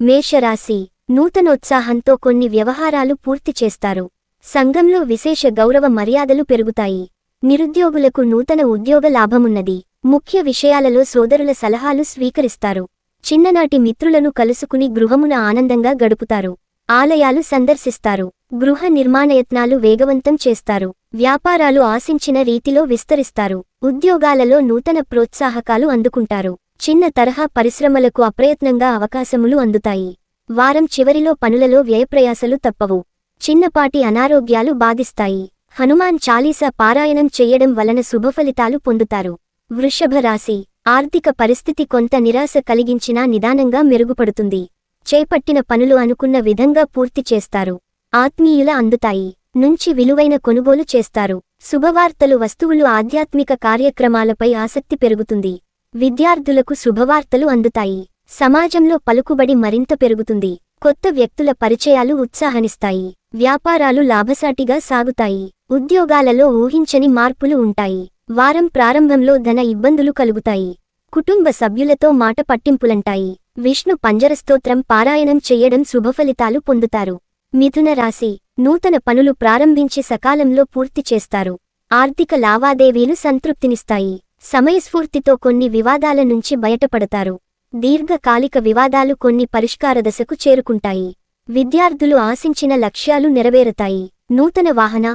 మేషరాశి నూతనోత్సాహంతో కొన్ని వ్యవహారాలు పూర్తి చేస్తారు. సంఘంలో విశేష గౌరవ మర్యాదలు పెరుగుతాయి. నిరుద్యోగులకు నూతన ఉద్యోగ లాభమున్నది. ముఖ్య విషయాలలో సోదరుల సలహాలు స్వీకరిస్తారు. చిన్ననాటి మిత్రులను కలుసుకుని గృహమున ఆనందంగా గడుపుతారు. ఆలయాలు సందర్శిస్తారు. గృహ నిర్మాణయత్నాలు వేగవంతం చేస్తారు. వ్యాపారాలు ఆశించిన రీతిలో విస్తరిస్తారు. ఉద్యోగాలలో నూతన ప్రోత్సాహకాలు అందుకుంటారు. చిన్న తరహా పరిశ్రమలకు అప్రయత్నంగా అవకాశములు అందుతాయి. వారం చివరిలో పనులలో వ్యయప్రయాసలు తప్పవు. చిన్నపాటి అనారోగ్యాలు బాధిస్తాయి. హనుమాన్ చాలీసా పారాయణం చెయ్యడం వలన శుభఫలితాలు పొందుతారు. వృషభ రాశి ఆర్థిక పరిస్థితి కొంత నిరాశ కలిగించినా నిదానంగా మెరుగుపడుతుంది. చేపట్టిన పనులు అనుకున్న విధంగా పూర్తి చేస్తారు. ఆత్మీయుల అందుతాయి. నుంచి విలువైన కొనుగోలు చేస్తారు. శుభవార్తలు వస్తువులు ఆధ్యాత్మిక కార్యక్రమాలపై ఆసక్తి పెరుగుతుంది. విద్యార్థులకు శుభవార్తలు అందుతాయి. సమాజంలో పలుకుబడి మరింత పెరుగుతుంది. కొత్త వ్యక్తుల పరిచయాలు ఉత్సాహనిస్తాయి. వ్యాపారాలు లాభసాటిగా సాగుతాయి. ఉద్యోగాలలో ఊహించని మార్పులు ఉంటాయి. వారం ప్రారంభంలో ధన ఇబ్బందులు కలుగుతాయి. కుటుంబ సభ్యులతో మాట పట్టింపులంటాయి. విష్ణు పంజరస్తోత్రం పారాయణం చెయ్యడం శుభఫలితాలు పొందుతారు. మిథున రాశి నూతన పనులు ప్రారంభించి సకాలంలో పూర్తి చేస్తారు. ఆర్థిక లావాదేవీలు సంతృప్తినిస్తాయి. సమయస్ఫూర్తితో కొన్ని వివాదాల నుంచి బయటపడతారు. దీర్ఘకాలిక వివాదాలు కొన్ని పరిష్కార దశకు చేరుకుంటాయి. విద్యార్థులు ఆశించిన లక్ష్యాలు నెరవేరుతాయి. నూతన వాహన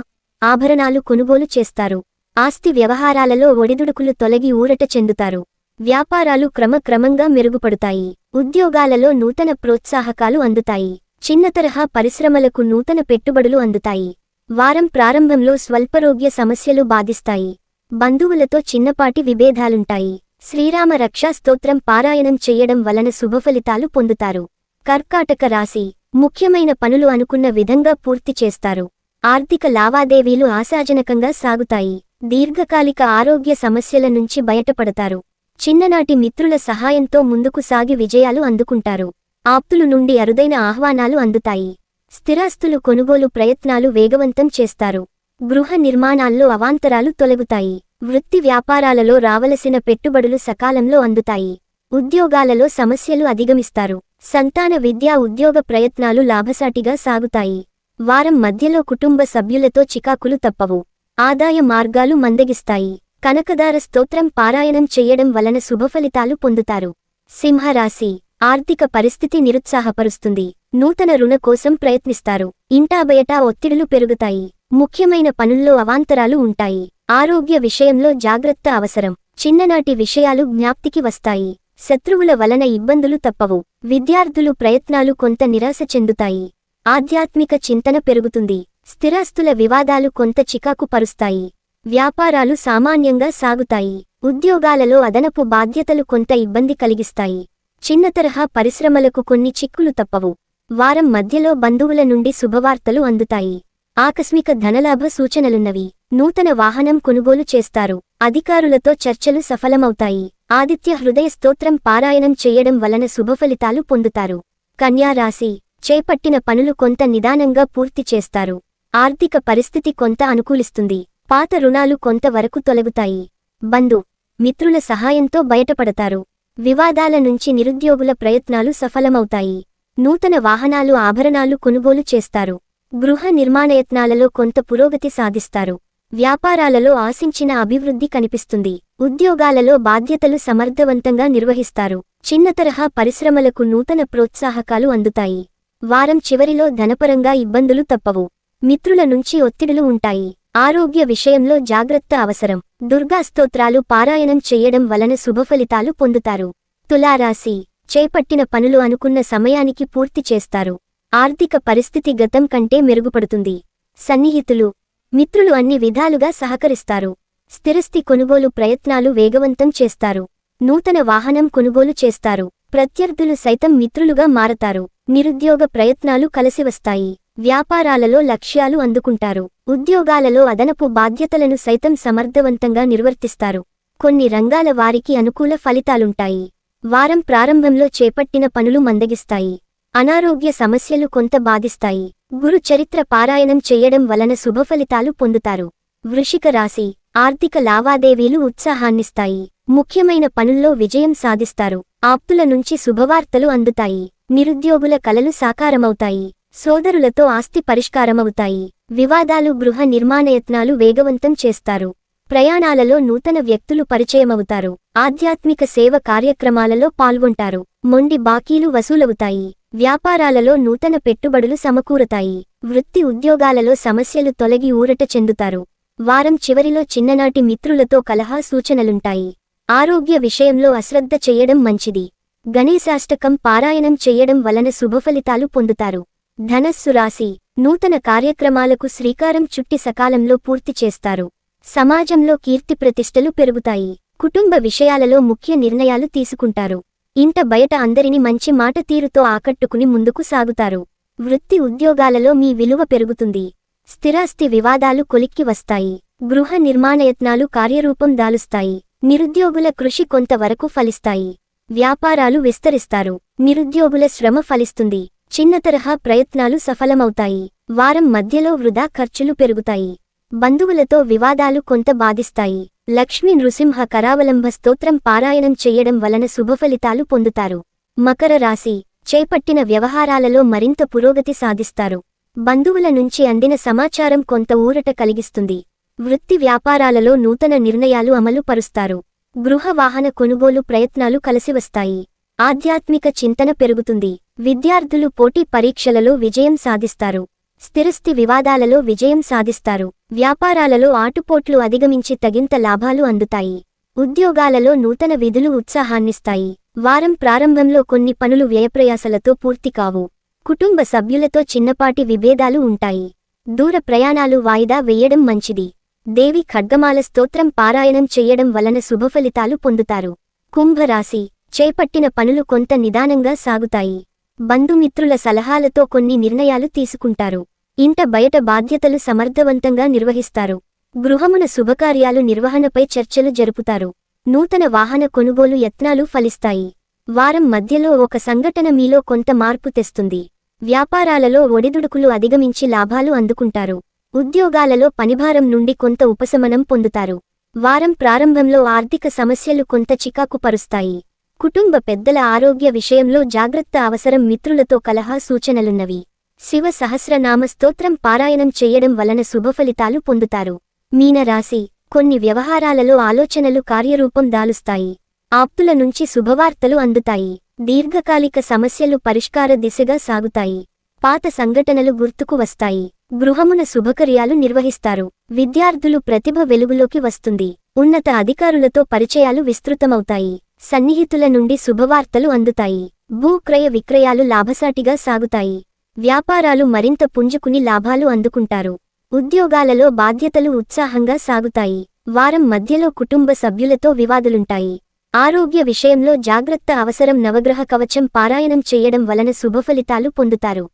ఆభరణాలు కొనుగోలు చేస్తారు. ఆస్తి వ్యవహారాలలో ఒడిదుడుకులు తొలగి ఊరట చెందుతారు. వ్యాపారాలు క్రమక్రమంగా మెరుగుపడుతాయి. ఉద్యోగాలలో నూతన ప్రోత్సాహకాలు అందుతాయి. చిన్నతరహా పరిశ్రమలకు నూతన పెట్టుబడులు అందుతాయి. వారం ప్రారంభంలో స్వల్పరోగ్య సమస్యలు బాధిస్తాయి. బంధువులతో చిన్నపాటి విభేదాలుంటాయి. శ్రీరామ రక్షా స్తోత్రం పారాయణం చెయ్యడం వలన శుభఫలితాలు పొందుతారు. కర్కాటక రాశి ముఖ్యమైన పనులు అనుకున్న విధంగా పూర్తి చేస్తారు. ఆర్థిక లావాదేవీలు ఆశాజనకంగా సాగుతాయి. దీర్ఘకాలిక ఆరోగ్య సమస్యల నుంచి బయటపడతారు. చిన్ననాటి మిత్రుల సహాయంతో ముందుకు సాగి విజయాలు అందుకుంటారు. ఆప్తులు నుండి అరుదైన ఆహ్వానాలు అందుతాయి. స్థిరాస్తులు కొనుగోలు ప్రయత్నాలు వేగవంతం చేస్తారు. గృహ నిర్మాణాల్లో అవాంతరాలు తొలగుతాయి. వృత్తి వ్యాపారాలలో రావలసిన పెట్టుబడులు సకాలంలో అందుతాయి. ఉద్యోగాలలో సమస్యలు అధిగమిస్తారు. సంతాన విద్యా ఉద్యోగ ప్రయత్నాలు లాభసాటిగా సాగుతాయి. వారం మధ్యలో కుటుంబ సభ్యులతో చికాకులు తప్పవు. ఆదాయ మార్గాలు మందగిస్తాయి. కనకదార స్తోత్రం పారాయణం చెయ్యడం వలన శుభఫలితాలు పొందుతారు. సింహరాశి ఆర్థిక పరిస్థితి నిరుత్సాహపరుస్తుంది. నూతన రుణ కోసం ప్రయత్నిస్తారు. ఇంటాబయటా ఒత్తిడులు పెరుగుతాయి. ముఖ్యమైన పనుల్లో అవాంతరాలు ఉంటాయి. ఆరోగ్య విషయంలో జాగ్రత్త అవసరం. చిన్ననాటి విషయాలు జ్ఞాప్తికి వస్తాయి. శత్రువుల వలన ఇబ్బందులు తప్పవు. విద్యార్థులు ప్రయత్నాలు కొంత నిరాశ చెందుతాయి. ఆధ్యాత్మిక చింతన పెరుగుతుంది. స్థిరాస్తుల వివాదాలు కొంత చికాకు పరుస్తాయి. వ్యాపారాలు సామాన్యంగా సాగుతాయి. ఉద్యోగాలలో అదనపు బాధ్యతలు కొంత ఇబ్బంది కలిగిస్తాయి. చిన్నతరహా పరిశ్రమలకు కొన్ని చిక్కులు తప్పవు. వారం మధ్యలో బంధువుల నుండి శుభవార్తలు అందుతాయి. ఆకస్మిక ధనలాభ సూచనలున్నవి. నూతన వాహనం కొనుగోలు చేస్తారు. అధికారులతో చర్చలు సఫలమవుతాయి. ఆదిత్య హృదయ స్తోత్రం పారాయణం చెయ్యడం వలన శుభఫలితాలు పొందుతారు. కన్యారాశి చేపట్టిన పనులు కొంత నిదానంగా పూర్తి చేస్తారు. ఆర్థిక పరిస్థితి కొంత అనుకూలిస్తుంది. పాత రుణాలు కొంతవరకు తొలగుతాయి. బంధు మిత్రుల సహాయంతో బయటపడతారు. వివాదాల నుంచి నిరుద్యోగుల ప్రయత్నాలు సఫలమవుతాయి. నూతన వాహనాలు ఆభరణాలు కొనుగోలు చేస్తారు. గృహ నిర్మాణయత్నాలలో కొంత పురోగతి సాధిస్తారు. వ్యాపారాలలో ఆశించిన అభివృద్ధి కనిపిస్తుంది. ఉద్యోగాలలో బాధ్యతలు సమర్థవంతంగా నిర్వహిస్తారు. చిన్నతరహా పరిశ్రమలకు నూతన ప్రోత్సాహకాలు అందుతాయి. వారం చివరిలో ధనపరంగా ఇబ్బందులు తప్పవు. మిత్రుల నుంచి ఒత్తిడులు ఉంటాయి. ఆరోగ్య విషయంలో జాగ్రత్త అవసరం. దుర్గా స్తోత్రాలు పారాయణం చెయ్యడం వలన శుభఫలితాలు పొందుతారు. తులారాశి. చేపట్టిన పనులు అనుకున్న సమయానికి పూర్తి చేస్తారు. ఆర్థిక పరిస్థితి గతం కంటే మెరుగుపడుతుంది. సన్నిహితులు మిత్రులు అన్ని విధాలుగా సహకరిస్తారు. స్థిరస్థి కొనుగోలు ప్రయత్నాలు వేగవంతం చేస్తారు. నూతన వాహనం కొనుగోలు చేస్తారు. ప్రత్యర్థులు సైతం మిత్రులుగా మారతారు. నిరుద్యోగ ప్రయత్నాలు కలిసివస్తాయి వ్యాపారాలలో లక్ష్యాలు అందుకుంటారు. ఉద్యోగాలలో అదనపు బాధ్యతలను సైతం సమర్థవంతంగా నిర్వర్తిస్తారు. కొన్ని రంగాల వారికి అనుకూల ఫలితాలుంటాయి. వారం ప్రారంభంలో చేపట్టిన పనులు మందగిస్తాయి. అనారోగ్య సమస్యలు కొంత బాధిస్తాయి. గురు చరిత్ర పారాయణం చెయ్యడం వలన శుభఫలితాలు పొందుతారు. వృషిక రాశి ఆర్థిక లావాదేవీలు ఉత్సాహాన్నిస్తాయి. ముఖ్యమైన పనుల్లో విజయం సాధిస్తారు. ఆప్తుల నుంచి శుభవార్తలు అందుతాయి. నిరుద్యోగుల కలలు సాకారమవుతాయి. సోదరులతో ఆస్తి పరిష్కారమవుతాయి. వివాదాలు గృహ నిర్మాణయత్నాలు వేగవంతం చేస్తారు. ప్రయాణాలలో నూతన వ్యక్తులు పరిచయమవుతారు. ఆధ్యాత్మిక సేవ కార్యక్రమాలలో పాల్గొంటారు. మొండి బాకీలు వసూలవుతాయి. వ్యాపారాలలో నూతన పెట్టుబడులు సమకూరతాయి. వృత్తి ఉద్యోగాలలో సమస్యలు తొలగి ఊరట చెందుతారు. వారం చివరిలో చిన్ననాటి మిత్రులతో కలహా సూచనలుంటాయి. ఆరోగ్య విషయంలో అశ్రద్ధ చెయ్యడం మంచిది. గణేశాష్టకం పారాయణం చెయ్యడం వలన శుభఫలితాలు పొందుతారు. ధనస్సు రాశి నూతన కార్యక్రమాలకు శ్రీకారం చుట్టి సకాలంలో పూర్తి చేస్తారు. సమాజంలో కీర్తి ప్రతిష్టలు పెరుగుతాయి. కుటుంబ విషయాలలో ముఖ్య నిర్ణయాలు తీసుకుంటారు. ఇంట బయట అందరిని మంచి మాట తీరుతో ఆకట్టుకుని ముందుకు సాగుతారు. వృత్తి ఉద్యోగాలలో మీ విలువ పెరుగుతుంది. స్థిరాస్తి వివాదాలు కొలిక్కి వస్తాయి. గృహ నిర్మాణయత్నాలు కార్యరూపం దాలుస్తాయి. నిరుద్యోగుల కృషి కొంతవరకు ఫలిస్తాయి. వ్యాపారాలు విస్తరిస్తారు. నిరుద్యోగుల శ్రమ ఫలిస్తుంది. చిన్న తరహా ప్రయత్నాలు సఫలమవుతాయి. వారం మధ్యలో వృధా ఖర్చులు పెరుగుతాయి. బంధువులతో వివాదాలు కొంత బాధిస్తాయి. లక్ష్మీ నృసింహ కరావలంబ స్తోత్రం పారాయణం చెయ్యడం వలన శుభఫలితాలు పొందుతారు. మకర రాశి చేపట్టిన వ్యవహారాలలో మరింత పురోగతి సాధిస్తారు. బంధువుల నుంచి అందిన సమాచారం కొంత ఊరట కలిగిస్తుంది. వృత్తి వ్యాపారాలలో నూతన నిర్ణయాలు అమలు పరుస్తారు. గృహ వాహన కొనుగోలు ప్రయత్నాలు కలిసివస్తాయి ఆధ్యాత్మిక చింతన పెరుగుతుంది. విద్యార్థులు పోటీ పరీక్షలలో విజయం సాధిస్తారు. స్థిరస్థి వివాదాలలో విజయం సాధిస్తారు. వ్యాపారాలలో ఆటుపోట్లు అధిగమించి తగింత లాభాలు అందుతాయి. ఉద్యోగాలలో నూతన విధులు ఉత్సాహాన్నిస్తాయి. వారం ప్రారంభంలో కొన్ని పనులు వ్యయప్రయాసలతో పూర్తి కావు. కుటుంబ సభ్యులతో చిన్నపాటి విభేదాలు ఉంటాయి. దూర ప్రయాణాలు వాయిదా వెయ్యడం మంచిది. దేవి ఖడ్గమాల స్తోత్రం పారాయణం చెయ్యడం వలన శుభఫలితాలు పొందుతారు. కుంభరాశి. చేపట్టిన పనులు కొంత నిదానంగా సాగుతాయి. బంధుమిత్రుల సలహాలతో కొన్ని నిర్ణయాలు తీసుకుంటారు. ఇంట బయట బాధ్యతలు సమర్థవంతంగా నిర్వహిస్తారు. గృహమున శుభకార్యాలు నిర్వహణపై చర్చలు జరుపుతారు. నూతన వాహన కొనుగోలు యత్నాలు ఫలిస్తాయి. వారం మధ్యలో ఒక సంఘటన మీలో కొంత మార్పు తెస్తుంది. వ్యాపారాలలో ఒడిదుడుకులు అధిగమించి లాభాలు అందుకుంటారు. ఉద్యోగాలలో పనిభారం నుండి కొంత ఉపశమనం పొందుతారు. వారం ప్రారంభంలో ఆర్థిక సమస్యలు కొంత చికాకు పరుస్తాయి కుటుంబ పెద్దల ఆరోగ్య విషయంలో జాగ్రత్త అవసరం మిత్రులతో కలహా సూచనలున్నవి. శివ సహస్రనామ స్తోత్రం పారాయణం చెయ్యడం వలన శుభఫలితాలు పొందుతారు. మీనరాశి కొన్ని వ్యవహారాలలో ఆలోచనలు కార్యరూపం దాలుస్తాయి. ఆప్తుల నుంచి శుభవార్తలు అందుతాయి. దీర్ఘకాలిక సమస్యలు పరిష్కార దిశగా సాగుతాయి. పాత సంఘటనలు గుర్తుకు వస్తాయి. గృహమున శుభకర్యాలు నిర్వహిస్తారు. విద్యార్థులు ప్రతిభ వెలుగులోకి వస్తుంది. ఉన్నత అధికారులతో పరిచయాలు విస్తృతమవుతాయి. సన్నిహితుల నుండి శుభవార్తలు అందుతాయి. భూక్రయ విక్రయాలు లాభసాటిగా సాగుతాయి. వ్యాపారాలు మరింత పుంజుకుని లాభాలు అందుకుంటారు. ఉద్యోగాలలో బాధ్యతలు ఉత్సాహంగా సాగుతాయి. వారం మధ్యలో కుటుంబ సభ్యులతో వివాదులుంటాయి. ఆరోగ్య విషయంలో జాగ్రత్త అవసరం నవగ్రహ కవచం పారాయణం చేయడం వలన శుభఫలితాలు పొందుతారు.